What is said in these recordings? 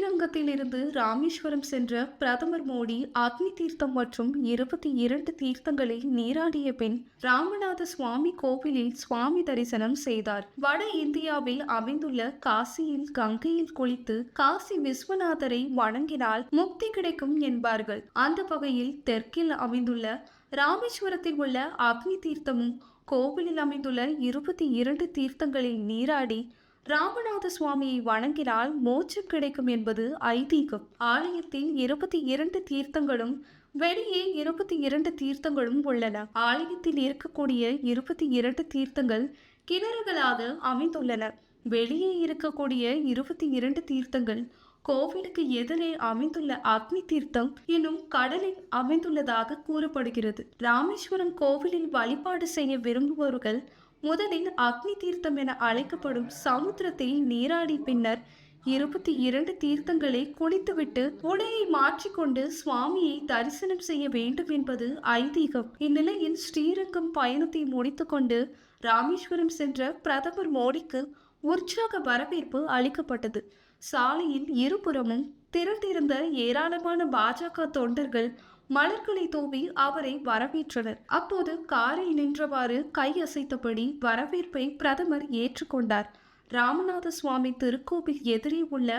ஸ்ரீரங்கத்திலிருந்து ராமேஸ்வரம் சென்ற பிரதமர் மோடி அக்னி தீர்த்தம் மற்றும் இருபத்தி இரண்டு தீர்த்தங்களை நீராடிய பின் ராமநாத சுவாமி கோவிலில் சுவாமி தரிசனம் செய்தார். வட இந்தியாவில் அமைந்துள்ள காசியில் கங்கையில் குளித்து காசி விஸ்வநாதரை வணங்கினால் முக்தி கிடைக்கும் என்பார்கள். அந்த வகையில் தெற்கில் அமைந்துள்ள ராமேஸ்வரத்தில் உள்ள அக்னி தீர்த்தமும் கோவிலில் அமைந்துள்ள இருபத்தி இரண்டு தீர்த்தங்களில் நீராடி ராமநாத சுவாமியை வணங்கினால் மோட்சம் கிடைக்கும் என்பது ஐதீகம். ஆலயத்தில் இருபத்தி இரண்டு தீர்த்தங்களும் வெளியே இருபத்தி இரண்டு தீர்த்தங்களும் உள்ளன. ஆலயத்தில் இருக்கக்கூடிய இருபத்தி இரண்டு தீர்த்தங்கள் கிணறுகளாக அமைந்துள்ளன. வெளியே இருக்கக்கூடிய இருபத்தி இரண்டு தீர்த்தங்கள் கோவிலுக்கு எதிரே அமைந்துள்ள அக்னி தீர்த்தம் என்னும் கடலில் அமைந்துள்ளதாக கூறப்படுகிறது. ராமேஸ்வரம் கோவிலில் வழிபாடு செய்ய விரும்புபவர்கள் முதலில் அக்னி தீர்த்தம் என அழைக்கப்படும் சமுத்திரத்தில் நீராடி பின்னர் இருபத்தி இரண்டு தீர்த்தங்களை குளித்துவிட்டு உடையை மாற்றிக்கொண்டு சுவாமியை தரிசனம் செய்ய வேண்டும் என்பது ஐதீகம். இந்நிலையில் ஸ்ரீரங்கம் பயணத்தை முடித்துக்கொண்டு ராமேஸ்வரம் சென்ற பிரதமர் மோடிக்கு உற்சாக வரவேற்பு அளிக்கப்பட்டது. சாலையில் இருபுறமும் திரண்டிருந்த ஏராளமான பாஜக தொண்டர்கள் மலர்களை தூவி அவரை வரவேற்றனர். அப்போது காரில் நின்றவாறு கையசைத்தபடி வரவேற்பை பிரதமர் ஏற்றுக்கொண்டார். ராமநாத சுவாமி திருக்கோவில் எதிரே உள்ள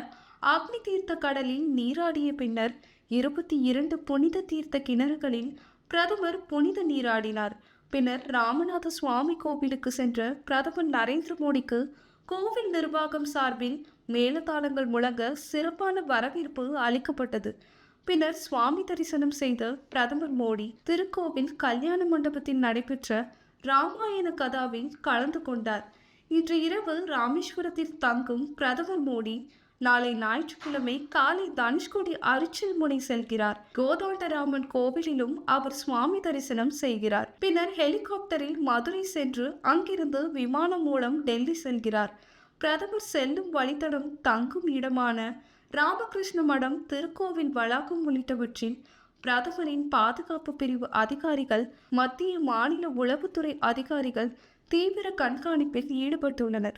அக்னி தீர்த்த கடலில் நீராடிய பின்னர் இருபத்தி இரண்டு புனித தீர்த்த கிணறுகளில் பிரதமர் புனித நீராடினார். பின்னர் ராமநாத சுவாமி கோவிலுக்கு சென்ற பிரதமர் நரேந்திர மோடிக்கு கோவில் நிர்வாகம் சார்பில் மேலதாளங்கள் முழங்க சிறப்பான வரவேற்பு அளிக்கப்பட்டது. பின்னர் சுவாமி தரிசனம் செய்த பிரதமர் மோடி திருக்கோவில் கல்யாண மண்டபத்தில் நடைபெற்ற ராமாயண கதாவில் கலந்து கொண்டார். இன்று இரவு ராமேஸ்வரத்தில் தங்கும் பிரதமர் மோடி நாளை ஞாயிற்றுக்கிழமை காலை தனுஷ்கோடி அரிச்சல் முனை செல்கிறார். கோதாண்டராமன் கோவிலிலும் அவர் சுவாமி தரிசனம் செய்கிறார். பின்னர் ஹெலிகாப்டரில் மதுரை சென்று அங்கிருந்து விமானம் மூலம் டெல்லி செல்கிறார். பிரதமர் செல்லும் வழித்தடம் தங்கும் இடமான ராமகிருஷ்ண மடம் திருக்கோவில் வளாகம் உள்ளிட்டவற்றில் பிரதமரின் பாதுகாப்பு பிரிவு அதிகாரிகள் மத்திய மாநில உளவுத்துறை அதிகாரிகள் தீவிர கண்காணிப்பில் ஈடுபட்டுள்ளனர்.